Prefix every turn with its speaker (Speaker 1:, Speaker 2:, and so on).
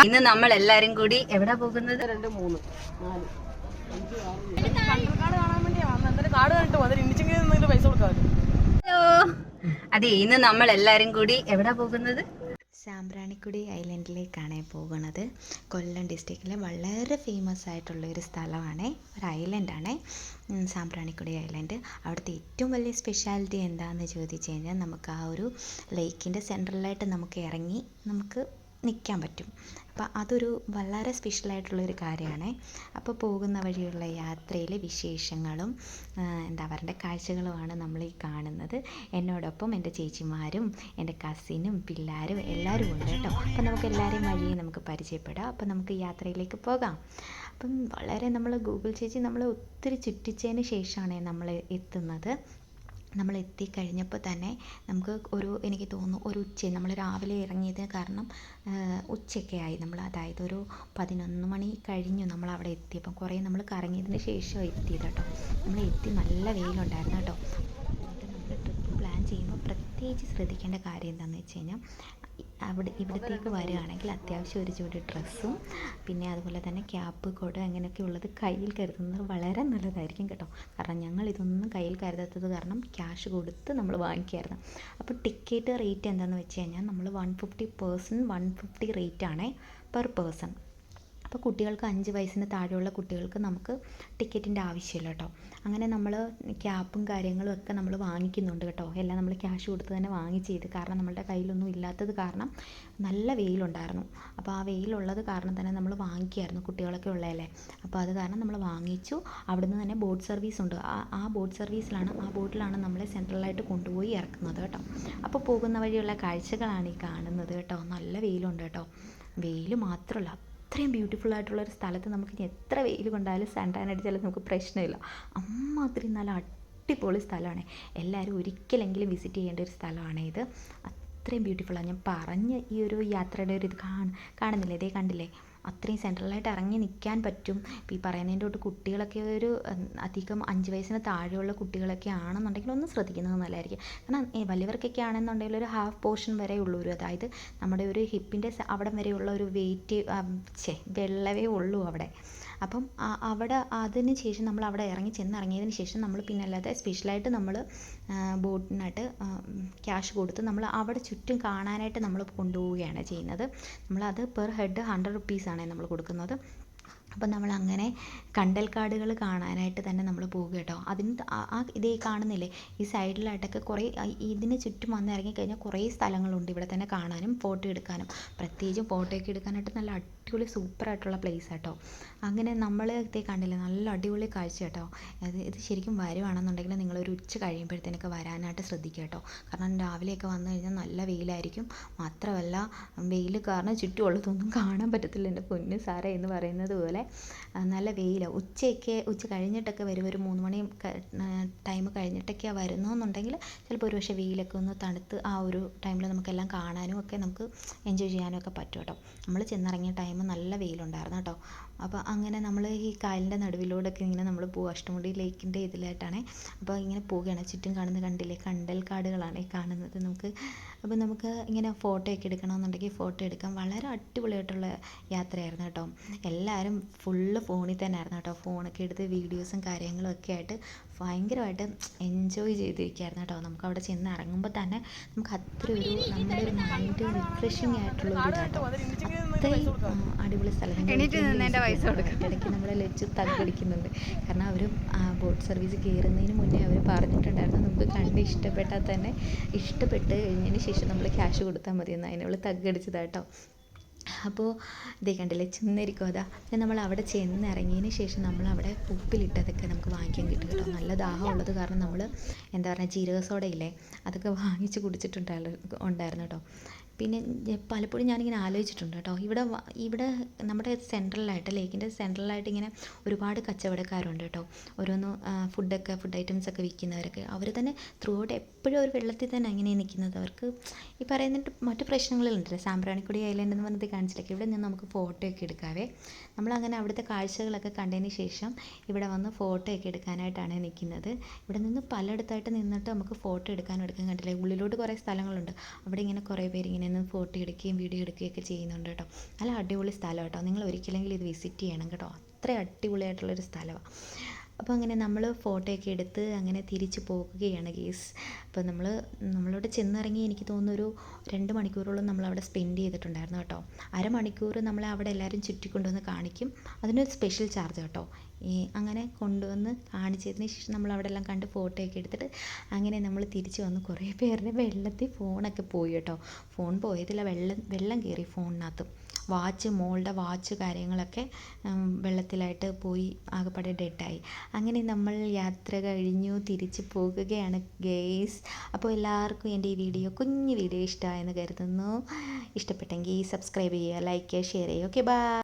Speaker 1: ഇന്ന് നമ്മൾ എല്ലാരും കൂടി എവിടെ പോകുന്നത്?
Speaker 2: രണ്ട് മൂന്ന് നാല്.
Speaker 1: ഹലോ. അതെ ഇന്ന് നമ്മൾ എല്ലാരും കൂടി എവിടെ പോകുന്നത്?
Speaker 3: സാമ്പ്രാണിക്കുടി ഐലൻഡിലേക്കാണ് പോകുന്നത്. കൊല്ലം ഡിസ്ട്രിക്റ്റിലെ വളരെ ഫേമസ് ആയിട്ടുള്ള ഒരു സ്ഥലമാണ്. ഒരു ഐലൻഡാണ്. സാമ്പ്രാണിക്കുടി ഐലൻഡ്. അവിടുത്തെ ഏറ്റവും വലിയ സ്പെഷ്യാലിറ്റി എന്താണെന്ന് ചോദിച്ചു കഴിഞ്ഞാൽ നമുക്ക് ആ ഒരു ലേക്കിന്റെ സെൻട്രലായിട്ട് നമുക്ക് ഇറങ്ങി നമുക്ക് നിൽക്കാൻ പറ്റും. അപ്പോൾ അതൊരു വളരെ സ്പെഷ്യലായിട്ടുള്ളൊരു കാര്യമാണ് അപ്പോൾ പോകുന്ന വഴിയുള്ള യാത്രയിലെ വിശേഷങ്ങളും എന്താ അവരുടെ കാഴ്ചകളുമാണ് നമ്മൾ ഈ കാണുന്നത്. എന്നോടൊപ്പം എന്റെ ചേച്ചിമാരും എന്റെ കസിനും പിള്ളേരും എല്ലാവരും ഉണ്ട് കേട്ടോ. അപ്പോൾ നമുക്ക് എല്ലാവരെയും വഴിയെ നമുക്ക് പരിചയപ്പെടാം. അപ്പോൾ നമുക്ക് യാത്രയിലേക്ക് പോകാം. അപ്പം വളരെ നമ്മൾ ഗൂഗിൾ ചേച്ചി നമ്മൾ ഒത്തിരി ചുറ്റിച്ചതിന് ശേഷമാണ് നമ്മൾ എത്തുന്നത്. നമ്മൾ എത്തിക്കഴിഞ്ഞപ്പോൾ തന്നെ നമുക്ക് ഒരു എനിക്ക് തോന്നുന്നു ഒരു ഉച്ച നമ്മൾ രാവിലെ ഇറങ്ങിയത് കാരണം ഉച്ചയൊക്കെ ആയി നമ്മൾ. അതായത് ഒരു പതിനൊന്ന് മണി കഴിഞ്ഞു നമ്മൾ അവിടെ എത്തിയപ്പോൾ. കുറേ നമ്മൾ കറങ്ങിയതിന് ശേഷം എത്തിയത് കേട്ടോ. നമ്മൾ എത്തി നല്ല വെയിലുണ്ടായിരുന്നു കേട്ടോ. നമ്മൾ ട്രിപ്പ് പ്ലാൻ ചെയ്യുമ്പോൾ പ്രത്യേകിച്ച് ശ്രദ്ധിക്കേണ്ട കാര്യം എന്താണെന്ന് വെച്ച് കഴിഞ്ഞാൽ അവിടെ ഇവിടത്തേക്ക് വരികയാണെങ്കിൽ അത്യാവശ്യം ഒരു ജോഡി ഡ്രസ്സും പിന്നെ അതുപോലെ തന്നെ ക്യാപ്പ് കുട അങ്ങനെയൊക്കെ ഉള്ളത് കയ്യിൽ കരുതുന്നത് വളരെ നല്ലതായിരിക്കും കേട്ടോ. കാരണം ഞങ്ങൾ ഇതൊന്നും കയ്യിൽ കരുതാത്തത് കാരണം ക്യാഷ് കൊടുത്ത് നമ്മൾ വാങ്ങിക്കായിരുന്നു. അപ്പോൾ ടിക്കറ്റ് റേറ്റ് എന്താണെന്ന് വെച്ച് കഴിഞ്ഞാൽ നമ്മൾ one fifty person one fifty rate ആണ് പെർ പേഴ്സൺ അപ്പോൾ കുട്ടികൾക്ക് അഞ്ച് വയസ്സിന് താഴെയുള്ള കുട്ടികൾക്ക് നമുക്ക് ടിക്കറ്റിന്റെ ആവശ്യമില്ല കേട്ടോ. അങ്ങനെ നമ്മൾ ക്യാപ്പും കാര്യങ്ങളും ഒക്കെ നമ്മൾ വാങ്ങിക്കുന്നുണ്ട് കേട്ടോ. എല്ലാം നമ്മൾ ക്യാഷ് കൊടുത്ത് തന്നെ വാങ്ങിച്ചത്. കാരണം നമ്മളുടെ കയ്യിലൊന്നും ഇല്ലാത്തത് കാരണം നല്ല വെയിലുണ്ടായിരുന്നു. അപ്പോൾ ആ വെയിലുള്ളത് കാരണം തന്നെ നമ്മൾ വാങ്ങിക്കുമായിരുന്നു കുട്ടികളൊക്കെ ഉള്ളതല്ലേ. അപ്പോൾ അത് കാരണം നമ്മൾ വാങ്ങിച്ചു. അവിടുന്ന് തന്നെ ബോട്ട് സർവീസ് ഉണ്ട്. ആ ബോട്ട് സർവീസിലാണ് ആ ബോട്ടിലാണ് നമ്മളെ സെൻട്രലായിട്ട് കൊണ്ടുപോയി ഇറക്കുന്നത് കേട്ടോ. അപ്പോൾ പോകുന്ന വഴിയുള്ള കാഴ്ചകളാണ് ഈ കാണുന്നത് കേട്ടോ. നല്ല വെയിലുണ്ട് കേട്ടോ. വെയിൽ മാത്രമല്ല അത്രയും ബ്യൂട്ടിഫുൾ ആയിട്ടുള്ള ഒരു സ്ഥലത്ത് നമുക്ക് ഇനി എത്ര വെയിൽ കൊണ്ടാലും സൺടാൻ അടിച്ചാലും നമുക്ക് പ്രശ്നമില്ല. അമ്മാതിരി നല്ല അടിപൊളി സ്ഥലമാണ്. എല്ലാവരും ഒരിക്കലെങ്കിലും വിസിറ്റ് ചെയ്യേണ്ട ഒരു സ്ഥലമാണ് ഇത്. അത്രയും ബ്യൂട്ടിഫുള്ളാണ് ഞാൻ പറഞ്ഞ ഈ ഒരു യാത്രയുടെ ഒരു ഇത് കാണ കാണുന്നില്ലേ? ഇതേ കണ്ടില്ലേ? അത്രയും സെൻട്രലായിട്ട് ഇറങ്ങി നിൽക്കാൻ പറ്റും. ഈ പറയുന്നതിന്റെ തൊട്ട് കുട്ടികളൊക്കെ ഒരു അധികം അഞ്ച് വയസ്സിന് താഴെയുള്ള കുട്ടികളൊക്കെ ആണെന്നുണ്ടെങ്കിൽ ഒന്ന് ശ്രദ്ധിക്കുന്നത് നല്ലതായിരിക്കും. കാരണം വലിയവർക്കൊക്കെ ആണെന്നുണ്ടെങ്കിൽ ഒരു ഹാഫ് പോർഷൻ വരെ ഉള്ളൂ ഒരു അതായത് നമ്മുടെ ഒരു ഹിപ്പിന്റെ അവിടം വരെയുള്ള ഒരു വെയിറ്റ് ഛേ വെള്ളവേ ഉള്ളൂ അവിടെ. അപ്പം അവിടെ അതിന് ശേഷം നമ്മൾ അവിടെ ഇറങ്ങി ചെന്നിറങ്ങിയതിന് ശേഷം നമ്മൾ പിന്നെ അല്ലാതെ സ്പെഷ്യലായിട്ട് നമ്മൾ ബോട്ടിനായിട്ട് ക്യാഷ് കൊടുത്ത് നമ്മൾ അവിടെ ചുറ്റും കാണാനായിട്ട് നമ്മൾ കൊണ്ടുപോവുകയാണ് ചെയ്യുന്നത്. നമ്മളത് പെർ ഹെഡ് ഹൺഡ്രഡ് റുപ്പീസാണ് നമ്മൾ കൊടുക്കുന്നത്. അപ്പം അങ്ങനെ കണ്ടൽക്കാടുകൾ കാണാനായിട്ട് തന്നെ നമ്മൾ പോകുക കേട്ടോ. അതിന് ആ ഇതേ കാണുന്നില്ലേ? ഈ സൈഡിലായിട്ടൊക്കെ കുറേ ഇതിന് ചുറ്റും വന്ന് ഇറങ്ങിക്കഴിഞ്ഞാൽ കുറേ സ്ഥലങ്ങളുണ്ട് ഇവിടെ തന്നെ കാണാനും ഫോട്ടോ എടുക്കാനും. പ്രത്യേകിച്ചും ഫോട്ടോയൊക്കെ എടുക്കാനായിട്ട് നല്ല അടിപൊളി സൂപ്പറായിട്ടുള്ള പ്ലേസ് കേട്ടോ. അങ്ങനെ നമ്മൾ ഇതേ കണ്ടില്ലേ നല്ല അടിപൊളി കാഴ്ച കേട്ടോ. അത് ഇത് ശരിക്കും വരുവാണെന്നുണ്ടെങ്കിൽ നിങ്ങളൊരു ഉച്ച കഴിയുമ്പോഴത്തേനൊക്കെ വരാനായിട്ട് ശ്രദ്ധിക്കുക കേട്ടോ. കാരണം രാവിലെയൊക്കെ വന്നു കഴിഞ്ഞാൽ നല്ല വെയിലായിരിക്കും. മാത്രമല്ല വെയിൽ കാരണം ചുറ്റുമുള്ളതൊന്നും കാണാൻ പറ്റത്തില്ല. എന്റെ പൊന്ന് സാറേ എന്ന് പറയുന്നത് പോലെ ആ, നല്ല വെയിലാണ് ഉച്ചയൊക്കെ ഉച്ച കഴിഞ്ഞിട്ടൊക്കെ വരും. ഒരു മൂന്ന് മണി ടൈം കഴിഞ്ഞിട്ടൊക്കെയാണ് വരുന്നതെന്നുണ്ടെങ്കിൽ ചിലപ്പോൾ ഒരു പക്ഷേ വെയിലൊക്കെ ഒന്ന് തണുത്ത് ആ ഒരു ടൈമിൽ നമുക്കെല്ലാം കാണാനും ഒക്കെ നമുക്ക് എൻജോയ് ചെയ്യാനും ഒക്കെ പറ്റും കേട്ടോ. നമ്മൾ ചെന്നിറങ്ങിയ ടൈം നല്ല വെയിലുണ്ടായിരുന്നു കേട്ടോ. അപ്പോൾ അങ്ങനെ നമ്മൾ ഈ കായലിന്റെ നടുവിലൂടെയൊക്കെ ഇങ്ങനെ നമ്മൾ പോകും അഷ്ടമുടി ലേക്കിന്റെ ഇതിലായിട്ടാണ്. അപ്പോൾ ഇങ്ങനെ പോവുകയാണ്. ചുറ്റും കാണുന്ന കണ്ടില്ലേ? കണ്ടൽ കാടുകളാണ് ഈ കാണുന്നത് നമുക്ക്. അപ്പോൾ നമുക്ക് ഇങ്ങനെ ഫോട്ടോ ഒക്കെ എടുക്കണമെന്നുണ്ടെങ്കിൽ ഫോട്ടോ എടുക്കാം. വളരെ അടിപൊളിയായിട്ടുള്ള യാത്രയായിരുന്നു കേട്ടോ. എല്ലാവരും ഫുള്ള് ഫോണിൽ തന്നെ ആയിരുന്നു കേട്ടോ. ഫോണൊക്കെ എടുത്ത് വീഡിയോസും കാര്യങ്ങളും ഒക്കെ ആയിട്ട് ഭയങ്കരമായിട്ട് എൻജോയ് ചെയ്തിരിക്കുകയായിരുന്നു കേട്ടോ. നമുക്ക് അവിടെ ചെന്ന് ഇറങ്ങുമ്പോൾ തന്നെ നമുക്ക് അത്രയൊരു നമ്മുടെ ഒരു മൈൻഡ് റിഫ്രഷിങ് ആയിട്ടുള്ള ഒരു കേട്ടോ. അത്രയും അടിപൊളി സ്ഥലം ഇടയ്ക്ക് നമ്മളെ ലജ്ജു തകടിക്കുന്നുണ്ട് കാരണം അവർ ബോട്ട് സർവീസ് കയറുന്നതിന് മുന്നേ അവർ പറഞ്ഞിട്ടുണ്ടായിരുന്നു നമുക്ക് കണ്ട് ഇഷ്ടപ്പെട്ടാൽ തന്നെ ഇഷ്ടപ്പെട്ട് കഴിഞ്ഞതിന് ശേഷം നമ്മൾ ക്യാഷ് കൊടുത്താൽ മതി എന്ന് അതിനവൾ തകടിച്ചതാട്ടോ അപ്പോൾ ഇതേ കണ്ടില്ലേ ചെന്നിരിക്കും അതാ പിന്നെ നമ്മൾ അവിടെ ചെന്ന് ഇറങ്ങിയതിന് ശേഷം നമ്മൾ അവിടെ ഉപ്പിലിട്ടതൊക്കെ നമുക്ക് വാങ്ങിക്കാൻ കിട്ടും കേട്ടോ. നല്ല ദാഹം ഉള്ളത് കാരണം നമ്മൾ എന്താ പറയുക ജീരക സോഡ ഇല്ലേ അതൊക്കെ വാങ്ങിച്ച് കുടിച്ചിട്ടുണ്ടായിരുന്നു ഉണ്ടായിരുന്നു കേട്ടോ. പിന്നെ പലപ്പോഴും ഞാനിങ്ങനെ ആലോചിച്ചിട്ടുണ്ട് കേട്ടോ. ഇവിടെ ഇവിടെ നമ്മുടെ സെൻട്രലായിട്ട് ലേക്കിന്റെ സെൻട്രലായിട്ട് ഇങ്ങനെ ഒരുപാട് കച്ചവടക്കാരുണ്ട് കേട്ടോ. ഓരോന്ന് ഫുഡൊക്കെ ഫുഡ് ഐറ്റംസ് ഒക്കെ വിൽക്കുന്നവരൊക്കെ. അവർ തന്നെ ത്രൂ ഔട്ട് എപ്പോഴും ഒരു വെള്ളത്തിൽ തന്നെ അങ്ങനെ നിൽക്കുന്നത്. അവർക്ക് ഈ പറയുന്നിട്ട് മറ്റു പ്രശ്നങ്ങളുണ്ടല്ലോ സാമ്പ്രാണിക്കുടി ഐലൻഡ് എന്ന് പറഞ്ഞത് കാണിച്ചിട്ടൊക്കെ ഇവിടെ നിന്ന് നമുക്ക് ഫോട്ടോ ഒക്കെ എടുക്കാവേ. നമ്മളങ്ങനെ അവിടുത്തെ കാഴ്ചകളൊക്കെ കണ്ടതിന് ശേഷം ഇവിടെ വന്ന് ഫോട്ടോ ഒക്കെ എടുക്കാനായിട്ടാണ് നിൽക്കുന്നത്. ഇവിടെ നിന്ന് പലയിടത്തായിട്ട് നിന്നിട്ട് നമുക്ക് ഫോട്ടോ എടുക്കാനും എടുക്കാൻ കണ്ടില്ലേ? ഉള്ളിലോട്ട് കുറേ സ്ഥലങ്ങളുണ്ട്. അവിടെ ഇങ്ങനെ കുറേ പേര് ഇങ്ങനെ ഇങ്ങനെ നിന്ന് ഫോട്ടോ എടുക്കുകയും വീഡിയോ എടുക്കുകയൊക്കെ ചെയ്യുന്നുണ്ട് കേട്ടോ. നല്ല അടിപൊളി സ്ഥലം കേട്ടോ. നിങ്ങൾ ഒരിക്കലെങ്കിലും ഇത് വിസിറ്റ് ചെയ്യണം കേട്ടോ. അത്ര അടിപൊളിയായിട്ടുള്ളൊരു സ്ഥലമാണ് അപ്പോൾ അങ്ങനെ നമ്മൾ ഫോട്ടോയൊക്കെ എടുത്ത് അങ്ങനെ തിരിച്ച് പോകുകയാണ് ഗീസ്. അപ്പോൾ നമ്മൾ നമ്മളവിടെ ചെന്നിറങ്ങി എനിക്ക് തോന്നുന്നു ഒരു രണ്ട് മണിക്കൂറോളം നമ്മൾ അവിടെ സ്പെൻഡ് ചെയ്തിട്ടുണ്ടായിരുന്നു കേട്ടോ. അരമണിക്കൂർ നമ്മളെ അവിടെ എല്ലാവരും ചുറ്റിക്കൊണ്ടുവന്ന് കാണിക്കും. അതിനൊരു സ്പെഷ്യൽ ചാർജ് കേട്ടോ. ഈ അങ്ങനെ കൊണ്ടുവന്ന് കാണിച്ചതിന് ശേഷം നമ്മൾ അവിടെ എല്ലാം കണ്ട് ഫോട്ടോയൊക്കെ എടുത്തിട്ട് അങ്ങനെ നമ്മൾ തിരിച്ച് വന്ന് കുറേ പേരുടെ വെള്ളത്തിൽ ഫോണൊക്കെ പോയി കേട്ടോ. ഫോൺ പോയതില്ല വെള്ളം വെള്ളം കയറി ഫോണിനകത്ത് വാച്ച് മോളുടെ വാച്ച് കാര്യങ്ങളൊക്കെ വെള്ളത്തിലായിട്ട് പോയി ആകെപ്പാടെ ഡെഡായി. അങ്ങനെ നമ്മൾ യാത്ര കഴിഞ്ഞു തിരിച്ച് പോകുകയാണ് ഗെയ്സ്. അപ്പോൾ എല്ലാവർക്കും എന്റെ ഈ വീഡിയോ കുഞ്ഞു വീഡിയോ ഇഷ്ടമായെന്ന് കരുതുന്നു. ഇഷ്ടപ്പെട്ടെങ്കിൽ സബ്സ്ക്രൈബ് ചെയ്യുക ലൈക്ക് ചെയ്യുക ഷെയർ ചെയ്യുക. Okay bye.